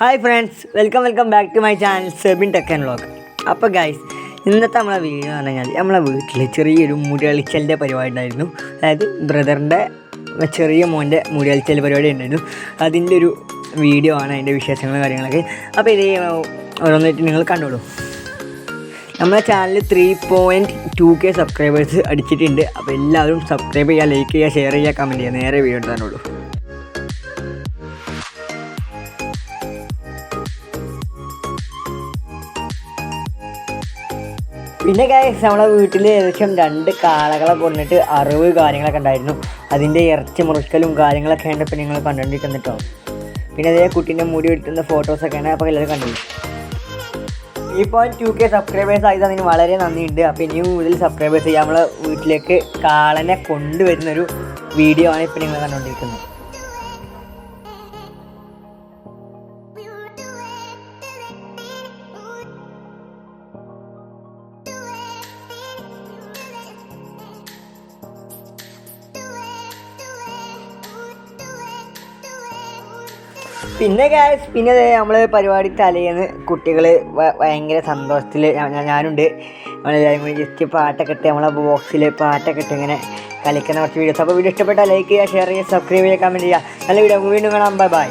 Hi friends welcome welcome back to my channel Sebin tech and vlog അപ്പോൾ guys ഇന്നത്തെ നമ്മളെ video എന്ന് പറഞ്ഞാൽ നമ്മളെ വീട്ടിൽ ചെറിയൊരു മുടിയളിച്ചലിന്റെ പരിപാടി ഉണ്ടായിരുന്നു. അതായത് ബ്രദറിന്റെ ചെറിയ മോന്റെ മുടിയളിച്ചൽ പരിപാടി ഉണ്ടായിരുന്നു. അതിന്റെ ഒരു വീഡിയോ ആണ് അതിന്റെ വിശേഷങ്ങളും കാര്യങ്ങളൊക്കെ. അപ്പോൾ ഇത് ഓരോന്നായിട്ട് നിങ്ങൾ കണ്ടോളൂ. നമ്മുടെ channel three point two K subscribers അടിച്ചിട്ടുണ്ട്. അപ്പോൾ എല്ലാവരും സബ്സ്ക്രൈബ് ചെയ്യുക ലൈക്ക് ചെയ്യുക ഷെയർ ചെയ്യുക കമന്റ് ചെയ്യുക. നേരെ വീഡിയോ എടുത്താനുള്ളൂ പിന്നെ ഗൈസ് നമ്മളെ വീട്ടിൽ ഏകദേശം രണ്ട് കാളകളെ കൊണ്ടിട്ട് അറിവ് കാര്യങ്ങളൊക്കെ ഉണ്ടായിരുന്നു. അതിന്റെ ഇറച്ചി മുറിക്കലും കാര്യങ്ങളൊക്കെ ഉണ്ട് ഇപ്പം നിങ്ങൾ കണ്ടുകൊണ്ടിരിക്കുന്നിട്ടോ പിന്നെ അതേ കുട്ടീന്റെ മുടി എടുത്തുന്ന ഫോട്ടോസൊക്കെയാണ് അപ്പോൾ എല്ലാവരും കണ്ടു പോയിന്റ് ടു കെ സബ്സ്ക്രൈബേഴ്സ് ആയത് അതിന് വളരെ നന്ദിയുണ്ട്. അപ്പോൾ ഇനിയും കൂടുതൽ സബ്സ്ക്രൈബേഴ്സ് ചെയ്യാം. നമ്മളെ വീട്ടിലേക്ക് കാളനെ കൊണ്ടുവരുന്നൊരു വീഡിയോ ആണ് ഇപ്പോൾ നിങ്ങൾ കണ്ടുകൊണ്ടിരിക്കുന്നത്. പിന്നെ ഗായസ് പിന്നെ നമ്മൾ പരിപാടി തലേന്ന് കുട്ടികൾ ഭയങ്കര സന്തോഷത്തിൽ ഞാനുണ്ട്. നമ്മളെല്ലാവരും കൂടി ജസ്റ്റ് പാട്ടൊക്കെ ഇട്ട് നമ്മളെ ബോക്സിൽ പാട്ടൊക്കെ ഇട്ട് ഇങ്ങനെ കളിക്കുന്ന കുറച്ച് വീഡിയോസ് അപ്പോൾ വീഡിയോ ഇഷ്ടപ്പെട്ടാൽ ലൈക്ക് ചെയ്യുക ഷെയർ ചെയ്യുക സബ്സ്ക്രൈബ് ചെയ്യുക കമന്റ് ചെയ്യുക. നല്ല വീഡിയോ വീണ്ടും കാണാം. Bye bye